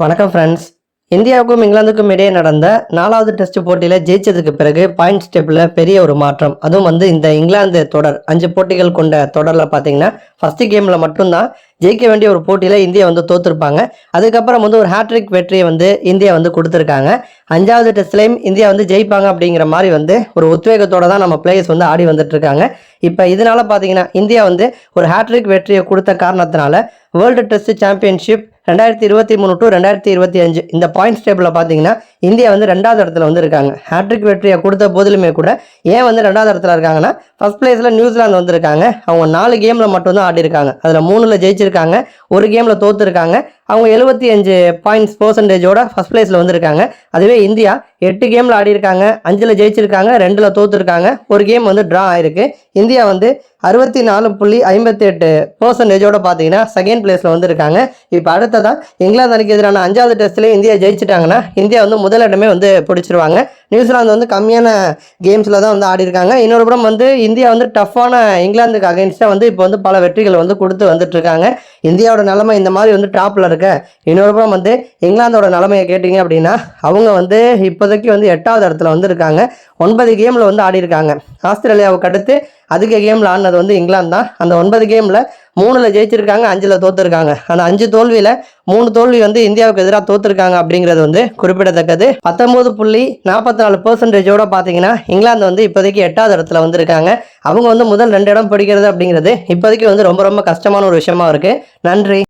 வணக்கம் ஃப்ரெண்ட்ஸ் இந்தியாவுக்கும் இங்கிலாந்துக்கும் இடையே நடந்த நாலாவது டெஸ்ட் போட்டியில் ஜெயிச்சதுக்கு பிறகு பாயிண்ட் ஸ்டெப்பில் பெரிய ஒரு மாற்றம். அதுவும் வந்து இந்த இங்கிலாந்து தொடர் அஞ்சு போட்டிகள் கொண்ட தொடரில் பார்த்தீங்கன்னா ஃபஸ்ட்டு கேமில் மட்டும்தான் ஜெயிக்க வேண்டிய ஒரு போட்டியில் இந்தியா வந்து தோற்றுருப்பாங்க அதுக்கப்புறம் வந்து ஒரு ஹேட்ரிக் வெற்றியை வந்து இந்தியா வந்து கொடுத்துருக்காங்க. அஞ்சாவது டெஸ்ட்லேயும் இந்தியா வந்து ஜெயிப்பாங்க அப்படிங்கிற மாதிரி வந்து ஒரு உத்வேகத்தோட தான் நம்ம பிளேயர்ஸ் வந்து ஆடி வந்துட்டுருக்காங்க. இப்போ இதனால் பார்த்தீங்கன்னா இந்தியா வந்து ஒரு ஹேட்ரிக் வெற்றியை கொடுத்த காரணத்தினால வேர்ல்டு டெஸ்ட் சாம்பியன்ஷிப் ரெண்டாயிரத்தி இருபத்தி மூணு டு ரெண்டாயிரத்தி இருபத்தி அஞ்சு. இந்த பாயிண்ட்ஸ் டேபிளில் பார்த்தீங்கன்னா இந்தியா வந்து ரெண்டாவது இடத்துல வந்து இருக்காங்க. ஹேட்ரிக் வெற்றியை கொடுத்த போதிலுமே கூட ஏன் வந்து ரெண்டாவது இடத்துல இருக்காங்கன்னா ஃபர்ஸ்ட் பிளேஸில் நியூசிலாந்து வந்திருக்காங்க. அவங்க நாலு கேமில் மட்டும்தான் ஆடி இருக்காங்க அதில் மூணில் ஜெயிச்சிருக்காங்க. ஒரு கேமில் தோற்றுருக்காங்க அவங்க எழுபத்தி அஞ்சு பாயிண்ட்ஸ் பர்சன்டேஜோட ஃபர்ஸ்ட் பிளேஸில் வந்திருக்காங்க. அதுவே இந்தியா எட்டு கேமில் ஆடியிருக்காங்க. அஞ்சில் ஜெயிச்சிருக்காங்க. ரெண்டில் தோத்துருக்காங்க. ஒரு கேம் வந்து ட்ரா ஆயிருக்கு. இந்தியா வந்து அறுபத்தி நாலு புள்ளி ஐம்பத்தி எட்டு பர்சன்டேஜோட பார்த்தீங்கன்னா செகண்ட் பிளேஸில் வந்துருக்காங்க. இப்போ அடுத்ததான் இங்கிலாந்து அணிக்கு எதிரான அஞ்சாவது டெஸ்ட்லேயே இந்தியா ஜெயிச்சிட்டாங்கன்னா இந்தியா வந்து முதலிடமே வந்து பிடிச்சிருவாங்க. நியூசிலாந்து வந்து கம்மியான கேம்ஸில் தான் வந்து ஆடிருக்காங்க இன்னொரு புறம் வந்து இந்தியா வந்து டஃப்பான இங்கிலாந்துக்கு அகைன்ஸ்டாக வந்து இப்போ வந்து பல வெற்றிகள் வந்து கொடுத்து வந்துட்டுருக்காங்க. இந்தியாவோட நிலைமை இந்த மாதிரி வந்து டாப்பில் இருக்க. இன்னொரு புறம் வந்து இங்கிலாந்தோட நிலைமையை கேட்டிங்க அப்படின்னா அவங்க வந்து இப்போ இப்போதைக்கு வந்து எட்டாவது இடத்துல வந்து இருக்காங்க ஒன்பது கேமில் வந்து ஆடி இருக்காங்க ஆஸ்திரேலியாவுக்கு அடுத்து அதிக கேமில் ஆடினது வந்து இங்கிலாந்து தான். அந்த ஒன்பது கேமில் மூணில் ஜெயிச்சிருக்காங்க அஞ்சில் தோற்றுருக்காங்க அந்த அஞ்சு தோல்வியில் மூணு தோல்வி வந்து இந்தியாவுக்கு எதிராக தோற்றுருக்காங்க அப்படிங்கிறது வந்து குறிப்பிடத்தக்கது. பத்தொம்போது புள்ளி நாற்பத்தி நாலு பர்சன்டேஜோட பார்த்தீங்கன்னா இங்கிலாந்து வந்து இப்போதைக்கு எட்டாவது இடத்துல வந்திருக்காங்க. அவங்க வந்து முதல் ரெண்டு இடம் பிடிக்கிறது அப்படிங்கிறது இப்போதைக்கு வந்து ரொம்ப ரொம்ப கஷ்டமான ஒரு விஷயமா இருக்குது நன்றி.